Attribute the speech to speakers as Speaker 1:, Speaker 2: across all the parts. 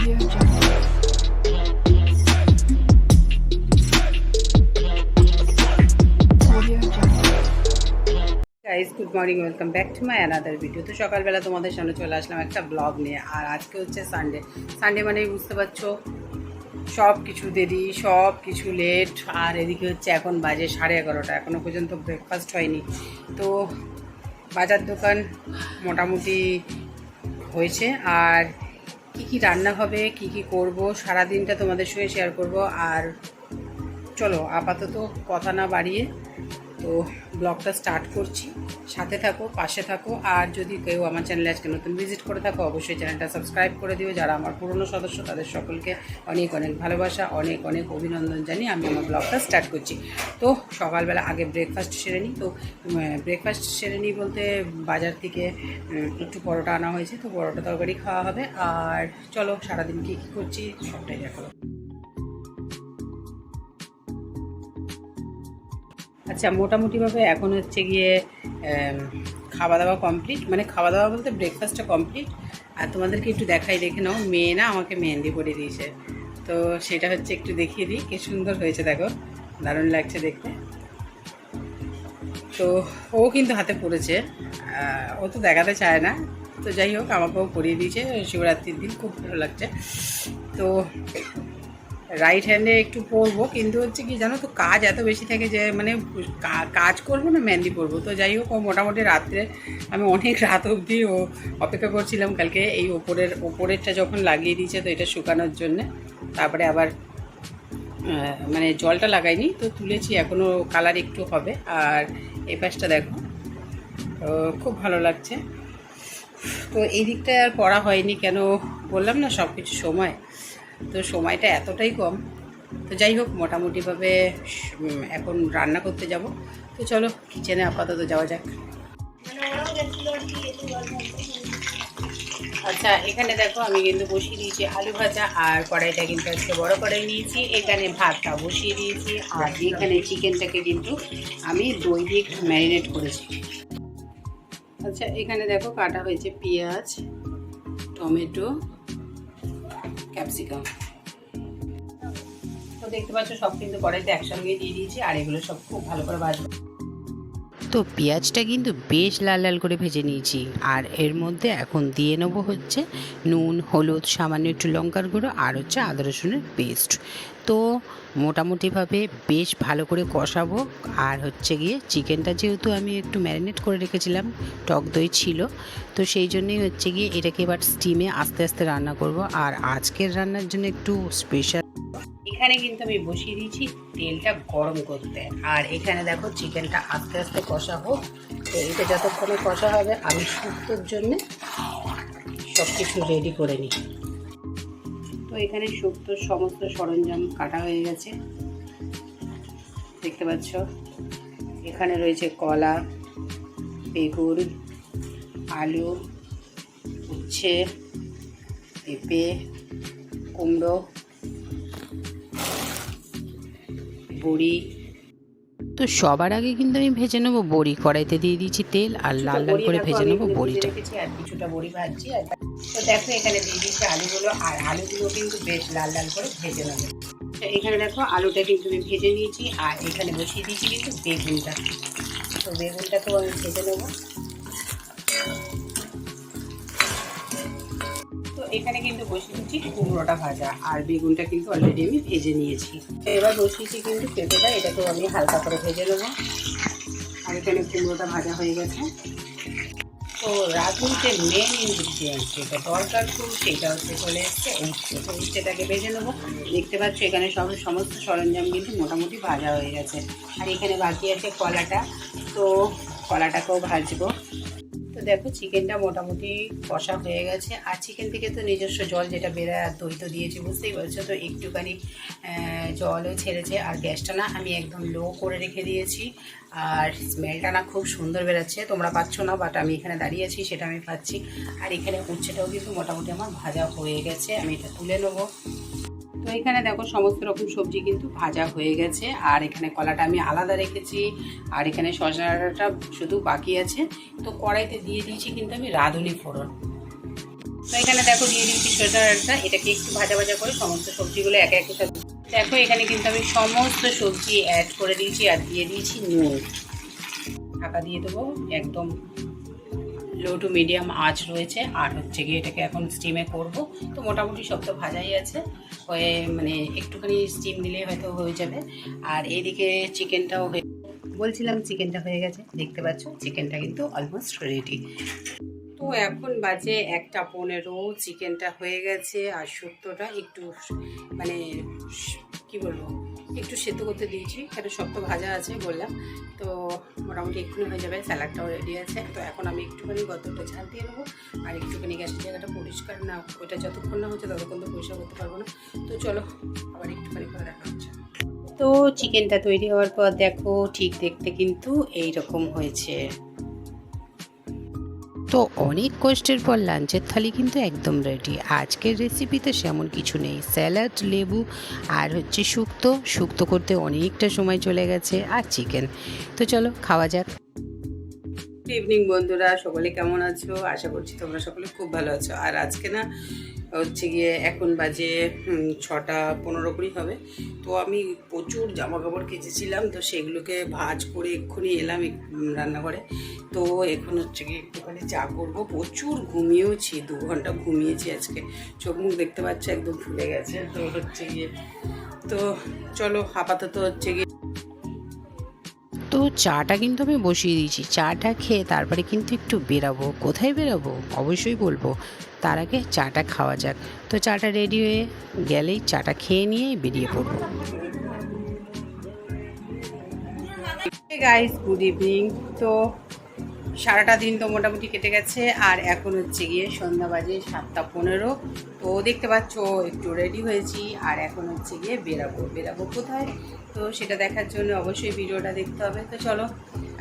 Speaker 1: Good morning welcome back to my another video তো সকালবেলা তোমাদের সামনে চলে আসলাম একটা ব্লগ নিয়ে, আর আজকে হচ্ছে সানডে সানডে মানে বুঝতে পারছ সব কিছু দেরি সব কিছু লেট আর এদিকে হচ্ছে এখন বাজে সাড়ে এগারোটা এখনও পর্যন্ত ব্রেকফাস্ট হয়নি। তো বাজার দোকান মোটামুটি হয়েছে, আর কি কি রান্না হবে, কি কি করব সারা দিনটা তোমাদের সঙ্গে শেয়ার করব। আর চলো, আপাতত কথা না বাড়িয়ে তো ব্লগটা স্টার্ট করছি। সাথে থাকো, পাশে থাকো, আর যদি কেউ আমার চ্যানেলে আজকে নতুন ভিজিট করে থাকো, অবশ্যই চ্যানেলটা সাবস্ক্রাইব করে দিও। যারা আমার পুরনো সদস্য, তাদের সকলকে অনেক অনেক ভালোবাসা, অনেক অনেক অভিনন্দন জানিয়ে আমি আমার ব্লগটা স্টার্ট করছি। তো সকালবেলা আগে ব্রেকফাস্ট সেরে নিই। তো ব্রেকফাস্ট সেরে নিই বলতে বাজার থেকে একটু পরোটা আনা হয়েছে। তো পরোটা তরকারি খাওয়া হবে। আর চলো সারাদিন কী কী করছি, সবটাই দেখাবো। আচ্ছা মোটামুটিভাবে এখন হচ্ছে গিয়ে খাওয়া দাওয়া কমপ্লিট মানে খাওয়া দাওয়া বলতে ব্রেকফাস্টটা কমপ্লিট আর তোমাদেরকে একটু দেখাই, দেখে নাও, মেয়ে না আমাকে মেহেন্দি পরিয়ে দিয়েছে। তো সেটা হচ্ছে একটু দেখিয়ে দিই, কি সুন্দর হয়েছে, দেখো, দারুণ লাগছে দেখতে। তো ও কিন্তু হাতে পড়েছে ও তো দেখাতে চায় না। তো যাই হোক, আমাকেও পরিয়ে দিয়েছে, শিবরাত্রির দিন, খুব ভালো লাগছে। তো রাইট হ্যান্ডে একটু পরবো, কিন্তু হচ্ছে কি জানো তো, কাজ এত বেশি থাকে যে মানে কাজ করব না, মেহেন্দি পরবো তো যাই হোক, ও মোটামুটি রাত্রে, আমি অনেক রাত অবধি ও অপেক্ষা করছিলাম কালকে এই ওপরের, ওপরেরটা যখন লাগিয়ে দিয়েছে, তো এটা শুকানোর জন্যে। তারপরে আবার মানে জলটা লাগাইনি, তো তুলেছি এখনও কালার একটু হবে। আর এই পাশটা দেখো খুব ভালো লাগছে। তো এই দিকটা আর পড়া হয়নি কেন, বললাম না সব কিছু সময়। তো সময়টা এতটাই কম। তো যাই হোক, মোটামুটিভাবে এখন রান্না করতে যাব। তো চলো কিচেনে আপাতত যাওয়া যাক। আচ্ছা এখানে দেখো, আমি কিন্তু বসিয়ে দিয়েছি আলু ভাজা, আর কড়াইটা কিন্তু আজকে বড় কড়াই নিয়েছি। এখানে ভাতটা বসিয়ে দিয়েছি, আর এখানে চিকেনটাকে কিন্তু আমি দই দিয়ে ম্যারিনেট করেছি। আচ্ছা এখানে দেখো কাটা হয়েছে পেঁয়াজ, টমেটো ক্যাপসিকাম। তো দেখতে পাচ্ছ, সব কিন্তু কড়াইতে একসঙ্গে দিয়ে দিয়েছি, আর এগুলো সব খুব ভালো করে ভাজবো। তো পেঁয়াজটা কিন্তু বেশ লাল লাল করে ভেজে নিয়েছি। আর এর মধ্যে এখন দিয়ে নেব হচ্ছে নুন, হলুদ, সামান্য একটু লঙ্কার গুঁড়ো আর হচ্ছে আদা রসুনের পেস্ট। তো মোটামুটিভাবে বেশ ভালো করে কষাবো। আর হচ্ছে গিয়ে চিকেনটা যেহেতু আমি একটু ম্যারিনেট করে রেখেছিলাম, টক দই ছিল, তো সেই জন্যই হচ্ছে গিয়ে এটাকে এবার স্টিমে আস্তে আস্তে রান্না করব। আর আজকের রান্নার জন্য একটু স্পেশাল এখানে কিন্তু আমি বসিয়ে দিয়েছি তেলটা গরম করতে। আর এখানে দেখো চিকেনটা আস্তে আস্তে কষা হোক। তো এটা যতক্ষণে কষা হবে, আমি শুক্তোর জন্যে সব কিছু রেডি করে নিই। তো এখানে শুক্তোর সমস্ত সরঞ্জাম কাটা হয়ে গেছে। দেখতে পাচ্ছ? এখানে রয়েছে কলা, বেগুন, আলু, উচ্ছে, পেঁপে, কুমড়ো বড়ি। তো সবার আগে কিন্তু আমি ভেজে নেব বড়ি। কড়াইতে দিয়ে দিয়েছি তেল আর লাল লাল করে ভেজে নেব বড়িটা। আর কিছুটা বড়ি ভাজছি তো দেখো এখানে দিয়ে দিয়েছি আলুগুলো আর আলুগুলো কিন্তু বেশ লাল লাল করে ভেজে নেবে। এখানে দেখো আলুটা কিন্তু আমি ভেজে নিয়েছি আর এখানে বসিয়ে দিয়েছি কিন্তু বেগুনটা। তো বেগুনটাকেও আমি ভেজে নেব। এখানে কিন্তু বসিয়ে দিচ্ছি কুমড়োটা ভাজা। আর বেগুনটা কিন্তু অলরেডি আমি ভেজে নিয়েছি। এবার বসিয়েছি কিন্তু পেঁপেটা, এটাকেও আমি হালকা করে ভেজে নেব। আর এখানে কুমড়োটা ভাজা হয়ে গেছে। তো রাঁধুনিতে মেন ইনগ্রিডিয়েন্ট যেটা দরকার খুব সেটা হচ্ছে চলে এসছে উচ্ছে তো উচ্ছেটাকে ভেজে নেব। দেখতে পাচ্ছ এখানে সব সমস্ত সরঞ্জাম কিন্তু মোটামুটি ভাজা হয়ে গেছে। আর এখানে বাকি আছে কলাটা। তো কলাটাকেও ভাজবো। তো দেখো, চিকেনটা মোটামুটি কষা হয়ে গেছে। আর চিকেন থেকে তো নিজস্ব জল যেটা বেরোয়, আর দই তো দিয়েছি, বুঝতেই পারছ? তো একটুখানি জলও ছেড়েছে, আর গ্যাসটা না আমি একদম লো করে রেখে দিয়েছি। আর স্মেলটা না খুব সুন্দর বেরোচ্ছে। তোমরা পাচ্ছ না বাট আমি এখানে দাঁড়িয়ে আছি, সেটা আমি পাচ্ছি আর এখানে উচ্ছেটাও কিন্তু মোটামুটি আমার ভাজা হয়ে গেছে, আমি এটা তুলে নেব। এখানে দেখো সমস্ত রকম সবজি কিন্তু ভাজা হয়ে গেছে। আর এখানে কলাটা আমি আলাদা রেখেছি। আর এখানে শসাটা শুধু বাকি আছে। তো কড়াইতে দিয়ে দিয়েছি কিন্তু আমি রাঁধুনি ফোড়ন। তো এখানে দেখো দিয়ে দিয়েছি একটা এটাকে একটু ভাজা ভাজা করে সমস্ত সবজিগুলো একে একে সব দেখো এখানে কিন্তু আমি সমস্ত সবজি অ্যাড করে দিয়েছি আর দিয়ে দিয়েছি নুন। ঢাকা দিয়ে দেবো একদম লো টু মিডিয়াম আঁচ রয়েছে। আর হচ্ছে গিয়ে এটাকে এখন স্টিমে করব। তো মোটামুটি সব তো ভাজাই আছে। হয়ে মানে একটুখানি স্টিম দিলেই হয়তো হয়ে যাবে। আর এইদিকে চিকেনটাও হয়ে বলছিলাম চিকেনটা হয়ে গেছে। দেখতে পাচ্ছ চিকেনটা কিন্তু অলমোস্ট রেডি তো এখন বাজে একটা পনেরো চিকেনটা হয়ে গেছে। আর শুক্তোটা একটু মানে কি বলব? একটু সেদ্ধ করতে দিয়েছি। এটা সব তো ভাজা আছে বললাম। তো মোটামুটি এক্ষুনি হয়ে যাবে, স্যালাডটাও রেডি আছে। তো এখন আমি একটুখানি গতটা ঝাল দিয়ে নেব। আর একটুখানি গ্যাসের জায়গাটা পরিষ্কার না, ওইটা যতক্ষণ না হচ্ছে ততক্ষণ তো পরিষ্কার করতে পারব না। তো চলো, আবার একটুখানি করে দেখা হচ্ছে। তো চিকেনটা তৈরি হওয়ার পর দেখো ঠিক দেখতে কিন্তু এই রকম হয়েছে। তো অনেক কষ্টের পর লাঞ্চের থালি কিন্তু একদম রেডি আজকের রেসিপিতে সেমন কিছু নেই। স্যালাড লেবু আর হচ্ছে শুক্তো। শুক্তো করতে অনেকটা সময় চলে গেছে আর চিকেন তো চলো, খাওয়া যাক। ইভিনিং বন্ধুরা, সকলে কেমন আছো? আশা করছি তোমরা সকলে খুব ভালো আছো। আর আজকে না হচ্ছে গিয়ে এখন বাজে ছটা পনেরো কুড়ি হবে। তো আমি প্রচুর জামা কাপড় কেচেছিলাম, তো সেগুলোকে ভাজ করে এক্ষুনি এলাম রান্নাঘরে। তো এখন হচ্ছে গিয়ে একটুখানি চা করব। প্রচুর ঘুমিয়েওছি, দু ঘণ্টা ঘুমিয়েছি আজকে। চোখ মুখ দেখতে পাচ্ছি একদম ফুলে গেছে। তো হচ্ছে গিয়ে, তো চলো আপাতত হচ্ছে গিয়ে চাটা কিন্তু আমি বসিয়ে দিয়েছি। চাটা খেয়ে তারপরে কিন্তু একটু বেরাবো। কোথায় বেরাবো? অবশ্যই বলব, তার আগে চাটা খাওয়া যাক। তো চাটা রেডি হয়ে গেলেই চাটা খেয়ে নিয়েই বেরিয়ে পড়ব। গাইস গুড ইভিনিং তো সারাটা দিন তো মোটামুটি কেটে গেছে, আর এখন হচ্ছে গিয়ে সন্ধ্যা বাজে সাতটা পনেরো। তো দেখতে পাচ্ছ, একটু রেডি হয়েছি, আর এখন হচ্ছে গিয়ে বেরাবো। বেরাবো কোথায়? তো সেটা দেখার জন্য অবশ্যই ভিডিওটা দেখতে হবে। তো চলো,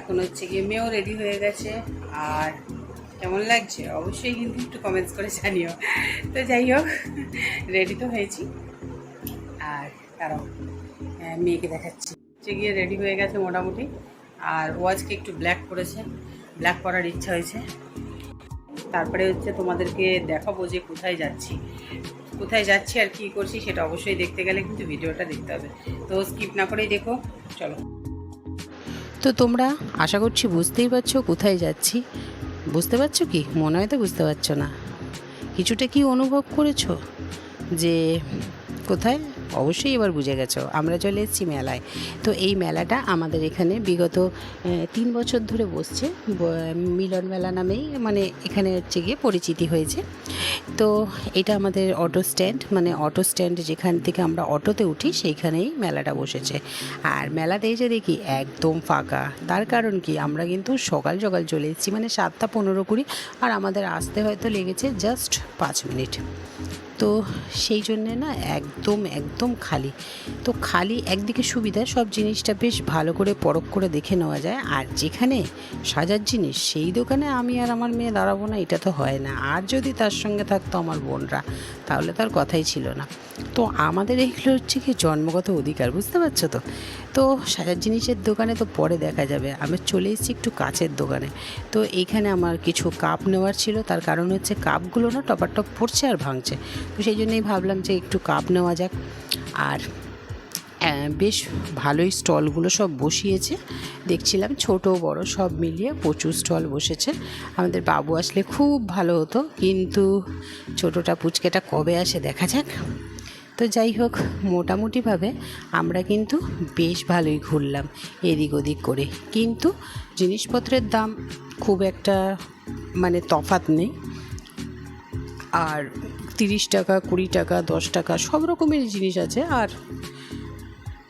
Speaker 1: এখন হচ্ছে গিয়ে মেয়েও রেডি হয়ে গেছে, আর কেমন লাগছে? অবশ্যই কিন্তু একটু কমেন্টস করে জানিও। তো যাই হোক রেডি তো হয়েছি, আর তারাও মেয়েকে দেখাচ্ছি। হচ্ছে গিয়ে রেডি হয়ে গেছে মোটামুটি, আর ও আজকে একটু ব্ল্যাক করেছে ব্ল্যাক করার ইচ্ছা হয়েছে। তারপরে হচ্ছে তোমাদেরকে দেখাবো যে কোথায় যাচ্ছি। কোথায় যাচ্ছি আর কী করছি সেটা অবশ্যই দেখতে গেলে কিন্তু ভিডিওটা দেখতে হবে। তো স্কিপ না করেই দেখো, চলো। তো তোমরা আশা করছি বুঝতেই পারছ কোথায় যাচ্ছি। বুঝতে পারছ কি? মনে হয় তো বুঝতে পারছ না। কিছুটা কি অনুভব করেছ? যে কোথায় অবশ্যই এবার বুঝে গেছো। আমরা চলে এসেছি মেলায়। তো এই মেলাটা আমাদের এখানে বিগত তিন বছর ধরে বসছে। মিলন মেলা নামেই মানে এখানে হচ্ছে গিয়ে পরিচিতি হয়েছে। তো এটা আমাদের অটো স্ট্যান্ড। মানে অটো স্ট্যান্ড যেখান থেকে আমরা অটোতে উঠি, সেইখানেই মেলাটা বসেছে। আর মেলাতে এসে দেখি একদম ফাঁকা। তার কারণ কি? আমরা কিন্তু সকাল সকাল চলে এসেছি। মানে সাতটা পনেরো কুড়ি। আর আমাদের আসতে হয়তো লেগেছে জাস্ট পাঁচ মিনিট। তো সেই জন্যে না একদম একদম খালি। তো খালি একদিকে সুবিধা, সব জিনিসটা বেশ ভালো করে পরখ করে দেখে নেওয়া যায়। আর যেখানে সাজার জিনিস, সেই দোকানে আমি আর আমার মেয়ে দাঁড়াবো না, এটা তো হয় না। আর যদি তার সঙ্গে থাকতো আমার বোনরা, তাহলে তার কথাই ছিল না। তো আমাদের এগুলো হচ্ছে কি জন্মগত অধিকার, বুঝতে পারছ তো? তো সাজার জিনিসের দোকানে তো পরে দেখা যাবে। আমি চলে এসেছি একটু কাচের দোকানে। তো এইখানে আমার কিছু কাপ নেওয়ার ছিল, তার কারণ হচ্ছে কাপগুলো না টপার টপ পড়ছে আর ভাঙছে। তো সেই জন্যই ভাবলাম যে একটু কাপ নেওয়া যাক। আর বেশ ভালোই স্টলগুলো সব বসিয়েছে। দেখছিলাম ছোট, বড় সব মিলিয়ে প্রচুর স্টল বসেছে। আমাদের বাবু আসলে খুব ভালো হতো, কিন্তু ছোটোটা পুচকেটা কবে আসে দেখা যাক। তো যাই হোক, মোটামুটিভাবে আমরা কিন্তু বেশ ভালোই ঘুরলাম এদিক ওদিক করে। কিন্তু জিনিসপত্রের দাম খুব একটা মানে তফাৎ নেই। আর তিরিশ টাকা কুড়ি টাকা দশ টাকা সব রকমের জিনিস আছে। আর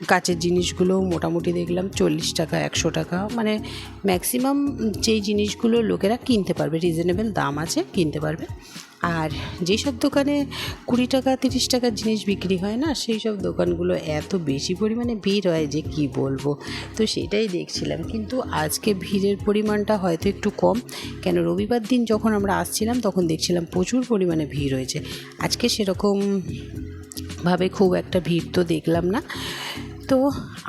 Speaker 1: কাচের জিনিসগুলো মোটামুটি দেখলাম চল্লিশ টাকা, একশো টাকা। মানে ম্যাক্সিমাম যেই জিনিসগুলো লোকেরা কিনতে পারবে রিজনেবল দাম আছে, কিনতে পারবে। আর যেসব দোকানে কুড়ি টাকা, তিরিশ টাকার জিনিস বিক্রি হয় না সেই সব দোকানগুলো এত বেশি পরিমাণে ভিড় হয় যে কি বলব। তো সেটাই দেখছিলাম। কিন্তু আজকে ভিড়ের পরিমাণটা হয়তো একটু কম। কেন রবিবার দিন যখন আমরা আসছিলাম, তখন দেখছিলাম প্রচুর পরিমাণে ভিড় হয়েছে। আজকে সেরকম ভাবে খুব একটা ভিড় তো দেখলাম না। তো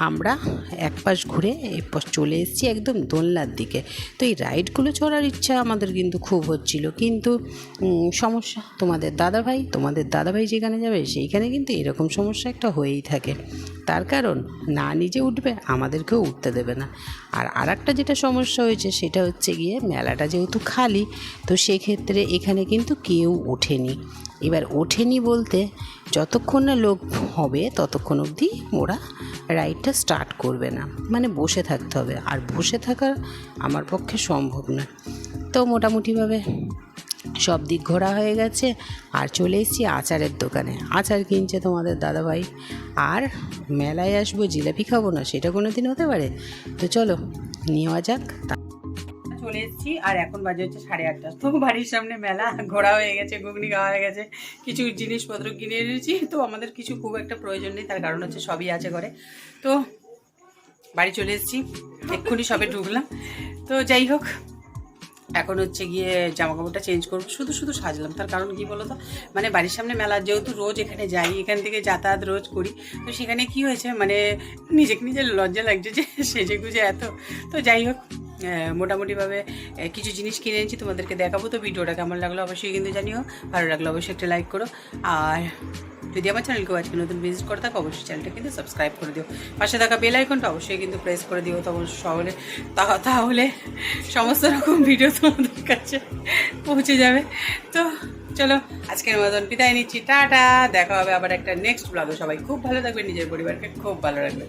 Speaker 1: আমরা এক পাশ ঘুরে এরপর চলে এসেছি একদম দোলনার দিকে। তো এই রাইডগুলো চড়ার ইচ্ছা আমাদের কিন্তু খুব হচ্ছিল। কিন্তু সমস্যা তোমাদের দাদাভাই তোমাদের দাদাভাই যেখানে যাবে সেইখানে কিন্তু এরকম সমস্যা একটা হয়েই থাকে। তার কারণ, না নিজে উঠবে, আমাদেরকেও উঠতে দেবে না। আর আর একটা যেটা সমস্যা হয়েছে সেটা হচ্ছে গিয়ে মেলাটা যেহেতু খালি, তো সেক্ষেত্রে এখানে কিন্তু কেউ ওঠেনি। এবার ওঠেনি বলতে যতক্ষণ না লোক হবে ততক্ষণ অবধি ওরা রাইডটা স্টার্ট করবে না। মানে বসে থাকতে হবে। আর বসে থাকা আমার পক্ষে সম্ভব না। তো মোটামুটিভাবে সব দিক ঘোরা হয়ে গেছে। আর চলে এসেছি আচারের দোকানে। আচার কিনছে তোমাদের দাদাভাই। আর মেলায় আসব জিলাপি খাব না, সেটা কোনো দিন হতে পারে? তো চলো, নেওয়া যাক। এসেছি, আর এখন বাজে হচ্ছে সাড়ে আটটা। তো বাড়ির সামনে মেলা, ঘোরা হয়ে গেছে, ঘুগনি খাওয়া হয়ে গেছে, কিছু জিনিসপত্র কিনে এনেছি। তো আমাদের কিছু খুব একটা প্রয়োজন নেই, তার কারণ হচ্ছে সবই আছে ঘরে। তো বাড়ি চলে এসেছি, এক্ষুনি সবে ঢুকলাম। তো যাই হোক, এখন হচ্ছে গিয়ে জামা কাপড়টা চেঞ্জ করব। শুধু শুধু সাজলাম, তার কারণ কি তো মানে বাড়ির সামনে মেলা, যেহেতু রোজ এখানে যাই, এখান থেকে যাতায়াত রোজ করি, তো সেখানে কি হয়েছে? মানে নিজেকে নিজের লজ্জা লাগছে যে সেজে গুজে এত। তো যাই হোক মোটামুটিভাবে কিছু জিনিস কিনে এনেছি, তোমাদেরকে দেখাবো। তো ভিডিওটা কেমন লাগল অবশ্যই কিন্তু জানিও। ভালো লাগল অবশ্যই একটা লাইক করো। আর যদি আমার চ্যানেলকে আজকে নতুন ভিজিট করে থাকো, অবশ্যই চ্যানেলটা কিন্তু সাবস্ক্রাইব করে দিও। পাশে থাকা বেল আইকনটা অবশ্যই কিন্তু প্রেস করে দিও। তখন সহলে তাহলে সমস্ত রকম ভিডিও তোমাদের কাছে পৌঁছে যাবে। তো চলো, আজকের মতন বিদায় নিচ্ছি। টাটা, দেখা হবে আবার একটা নেক্সট ব্লগে সবাই খুব ভালো থাকবে নিজের পরিবারকে খুব ভালো রাখবে